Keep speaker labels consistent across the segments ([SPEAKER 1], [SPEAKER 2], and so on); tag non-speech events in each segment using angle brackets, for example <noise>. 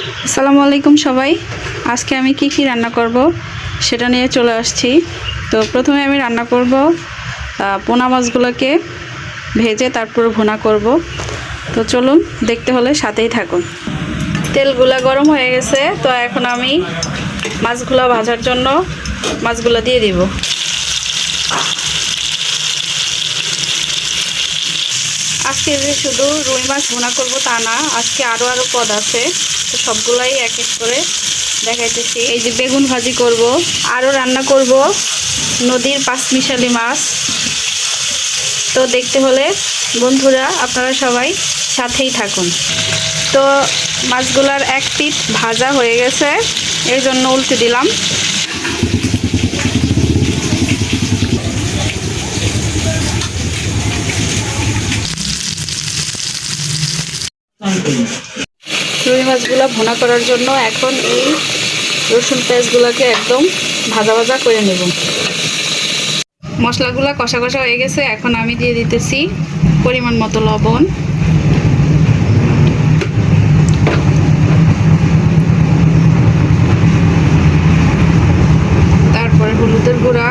[SPEAKER 1] আসসালামু আলাইকুম সবাই। আজকে আমি কি কি রান্না করব সেটা নিয়ে চলে আসছি। তো প্রথমে আমি রান্না করব পোনা মাছগুলোকে ভেজে তারপর ভুনা করব। তো চলুন, দেখতে হলে সাথেই থাকুন। তেলগুলা গরম হয়ে গেছে, তো এখন আমি মাছগুলো ভাজার জন্য মাছগুলো দিয়ে দিব। আজকে যে শুধু রুই মাছ ভুনা করব তা না, আজকে আরও আরও পদ আছে। তো সবগুলাই এক এক করে দেখাইতেছি। এই যে বেগুন ভাজি করব আরও রান্না করব। নদীর পাঁচমিশালি মাছ। তো দেখতে হলে বন্ধুরা, আপনারা সবাই সাথেই থাকুন। তো মাছগুলার এক পিঠ ভাজা হয়ে গেছে, এর জন্য উল্টে দিলাম। রুই মাছগুলো ভুনা করার জন্য এখন এই রসুন পেঁয়াজগুলোকে একদম ভাজা ভাজা করে নেব। মশলাগুলো কষা কষা হয়ে গেছে, এখন আমি দিয়ে দিতেছি পরিমাণ মতো লবণ। তারপরে হলুদের গুঁড়া।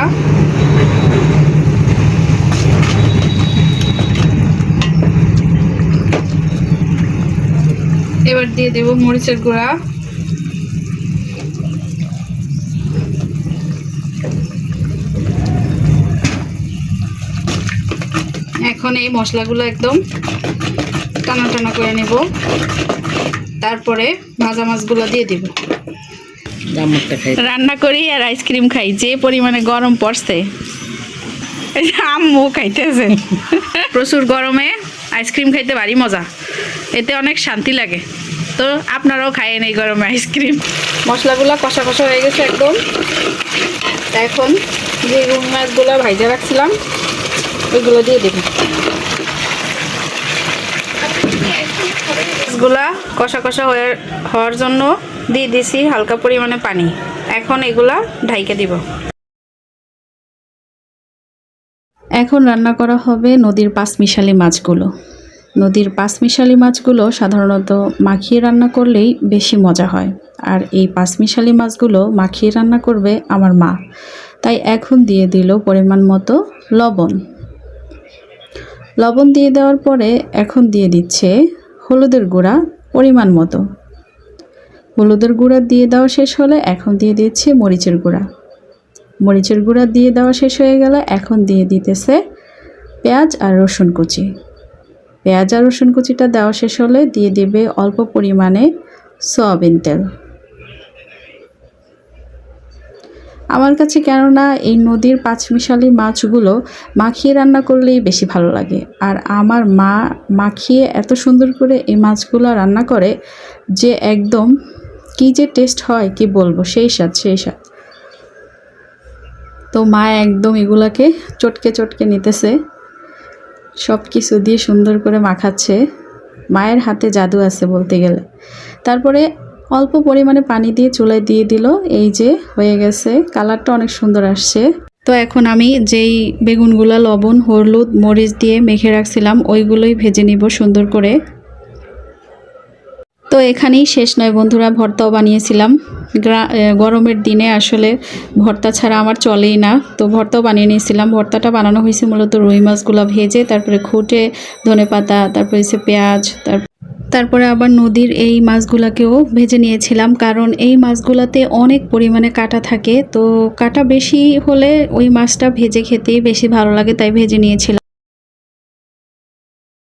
[SPEAKER 1] এবার দিয়ে দেব মরিচের গুঁড়া। এখন এই মশলাগুলো একদম টানা টানা করে নেব। তারপরে ভাজা মাছগুলো দিয়ে দিব। রান্না করি আর আইসক্রিম খাই যে পরিমাণে গরম পড়ছে। আম্মু খাইতেছে। <laughs> প্রচুর গরমে আইসক্রিম খাইতে ভারী মজা। এতে অনেক শান্তি লাগে। তো আপনারাও খায়েন এই গরমে আইসক্রিম। মশলাগুলো কষা কষা হয়ে গেছে একদম। এখন যে রুম মাছগুলো ভাইজা রাখছিলাম ওইগুলো দিয়ে দেবো। মাছগুলা কষা কষা হয়ে হওয়ার জন্য দিয়ে দিছি হালকা পরিমাণে পানি। এখন এগুলা ঢাইকে দিব। এখন রান্না করা হবে নদীর পাঁচমিশালি মাছগুলো। নদীর পাঁচমিশালি মাছগুলো সাধারণত মাখিয়ে রান্না করলেই বেশি মজা হয়। আর এই পাঁচমিশালি মাছগুলো মাখিয়ে রান্না করবে আমার মা। তাই এখন দিয়ে দিল পরিমাণ মতো লবণ। লবণ দিয়ে দেওয়ার পরে এখন দিয়ে দিচ্ছে হলুদের গুঁড়া পরিমাণ মতো। হলুদের গুঁড়া দিয়ে দেওয়া শেষ হলে এখন দিয়ে দিচ্ছে মরিচের গুঁড়া। মরিচের গুঁড়া দিয়ে দেওয়া শেষ হয়ে গেলে এখন দিয়ে দিতেছে পেঁয়াজ আর রসুন কুচি। পেঁয়াজ আর রসুন কুচিটা দেওয়া শেষ হলে দিয়ে দেবে অল্প পরিমাণে সয়াবিন তেল। আমার কাছে কেননা এই নদীর পাঁচমিশালি মাছগুলো মাখিয়ে রান্না করলেই বেশি ভালো লাগে। আর আমার মা মাখিয়ে এত সুন্দর করে এই মাছগুলো রান্না করে যে একদম কি যে টেস্ট হয়, কি বলব, সেই স্বাদ সেই স্বাদ। তো মা একদম এগুলাকে চটকে চটকে নিতেছে। সব কিছু দিয়ে সুন্দর করে মাখাচ্ছে। মায়ের হাতে জাদু আছে বলতে গেলে। তারপরে অল্প পরিমাণে পানি দিয়ে চুলায় দিয়ে দিল। এই যে হয়ে গেছে। কালারটা অনেক সুন্দর আসছে। তো এখন আমি যেই বেগুনগুলা, লবণ, হলুদ, মরিচ দিয়ে মেখে রাখছিলাম, ওইগুলোই ভেজে নিব সুন্দর করে। তো এখানেই শেষ নয় বন্ধুরা, ভর্তাও বানিয়েছিলাম। গ্রা- গরমের দিনে আসলে ভর্তা ছাড়া আমার চলেই না, তো ভর্তাও বানিয়ে নিয়েছিলাম। ভর্তাটা বানানো হয়েছে মূলত রুই মাছগুলো ভেজে, তারপরে খুঁটে, ধনে পাতা, তারপরে হচ্ছে পেঁয়াজ তারপর তারপরে আবার নদীর এই মাছগুলাকেও ভেজে নিয়েছিলাম, কারণ এই মাছগুলাতে অনেক পরিমাণে কাটা থাকে। তো কাটা বেশি হলে ওই মাছটা ভেজে খেতেই বেশি ভালো লাগে, তাই ভেজে নিয়েছিলাম।